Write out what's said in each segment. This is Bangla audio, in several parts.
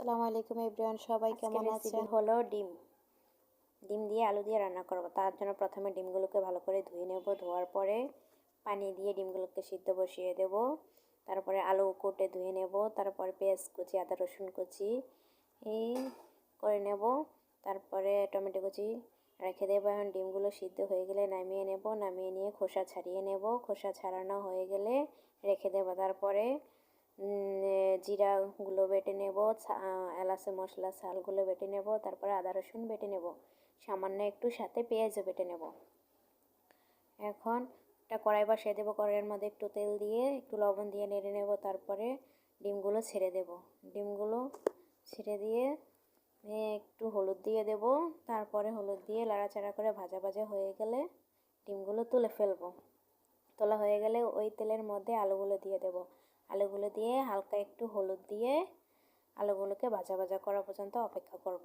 আসসালামু আলাইকুম এভরিওয়ান সবাই কেমন আছেন? হলো ডিম। ডিম দিয়ে আলু দিয়ে রান্না করব। তার জন্য প্রথমে ডিমগুলোকে ভালো করে ধুয়ে নেব। ধোয়ার পরে পানি দিয়ে ডিমগুলোকে সিদ্ধ বসিয়ে দেব। তারপরে আলু কুটে ধুয়ে নেব। তারপরে পেঁয়াজ কুচি আদা রসুন কুচি এই করে নেব। তারপরে টমেটো কুচি রেখে দেবো। এখন ডিমগুলো সিদ্ধ হয়ে গেলে নামিয়ে নেব। নামিয়ে নিয়ে খোসা ছাড়িয়ে নেব। খোসা ছাড়ানো হয়ে গেলে রেখে দেবো। তারপরে জিরাগুলো বেটে নেব এলাচি মশলা শালগুলো বেটে নেব, তারপরে আদা রসুন বেটে নেব। সামান্য একটু সাথে পেঁয়াজও বেটে নেব। এখন একটা কড়াই বসিয়ে দেবো, কড়াইয়ের মধ্যে একটু তেল দিয়ে, একটু লবণ দিয়ে নেড়ে নেব, তারপরে ডিমগুলো ছেড়ে দেব। ডিমগুলো ছেড়ে দিয়ে একটু হলুদ দিয়ে দেব। তারপরে হলুদ দিয়ে লাড়াচাড়া করে ভাজা ভাজা হয়ে গেলে ডিমগুলো তুলে ফেলব। তোলা হয়ে গেলে ওই তেলের মধ্যে আলুগুলো দিয়ে দেব। আলুগুলো দিয়ে হালকা একটু হলুদ দিয়ে আলুগুলোকে ভাজা ভাজা করা পর্যন্ত অপেক্ষা করব।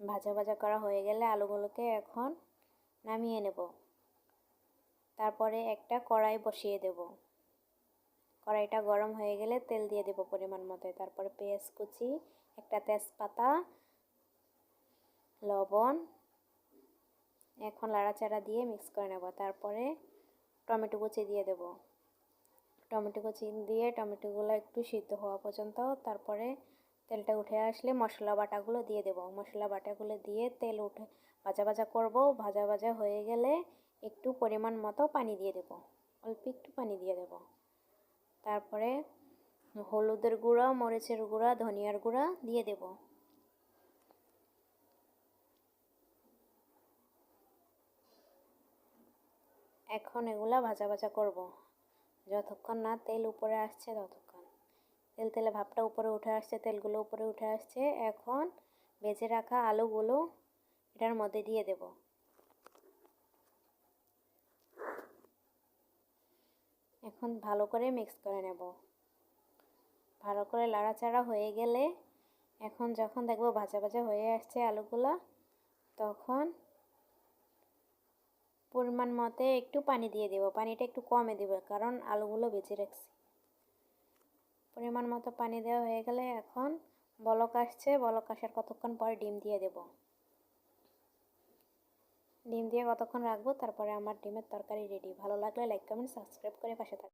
ভাজা ভাজা করা হয়ে গেলে আলুগুলোকে এখন নামিয়ে নেব। তারপরে একটা কড়াই বসিয়ে দেব। কড়াইটা গরম হয়ে গেলে তেল দিয়ে দেব পরিমাণ মতো। তারপরে পেঁয়াজ কুচি, একটা তেজপাতা, লবণ এখন লাড়াচাড়া দিয়ে মিক্স করে নেব। তারপরে টমেটো কুচি দিয়ে দেব। টমেটো কুচি দিয়ে টমেটোগুলো একটু সিদ্ধ হওয়া পর্যন্ত তারপরে তেলটা উঠে আসলে মশলা বাটাগুলো দিয়ে দেব। মশলা বাটাগুলো দিয়ে তেল উঠে ভাজা ভাজা করব। ভাজা ভাজা হয়ে গেলে একটু পরিমাণ মতো পানি দিয়ে দেব। অল্প একটু পানি দিয়ে দেব। তারপরে হলুদের গুঁড়া, মরিচের গুঁড়া, ধনিয়ার গুঁড়া দিয়ে দেব। এখন এগুলা ভাজা ভাজা করব। যতক্ষণ না তেল উপরে আসছে ততক্ষণ। তেল তেলে ভাবটা উপরে উঠে আসছে, তেলগুলো উপরে উঠে আসছে, এখন বেজে রাখা আলুগুলো এটার মধ্যে দিয়ে দেব। এখন ভালো করে মিক্স করে নেব। ভালো করে লাড়াচাড়া হয়ে গেলে এখন যখন দেখব ভাজা ভাজা হয়ে আসছে আলুগুলো, তখন পরিমাণ মতে একটু পানি দিয়ে দেবো। পানিটা একটু কমে দেবো, কারণ আলুগুলো বেঁচে রাখছি। পরিমাণ মতো পানি দেওয়া হয়ে গেলে এখন বলক আসছে। বলক আসার কতক্ষণ পরে ডিম দিয়ে দেব। ডিম দিয়ে কতক্ষণ রাখব? তারপরে আমার ডিমের তরকারি রেডি ভালো লাগলে লাইক কমেন্ট সাবস্ক্রাইব করে পাশে থাকবে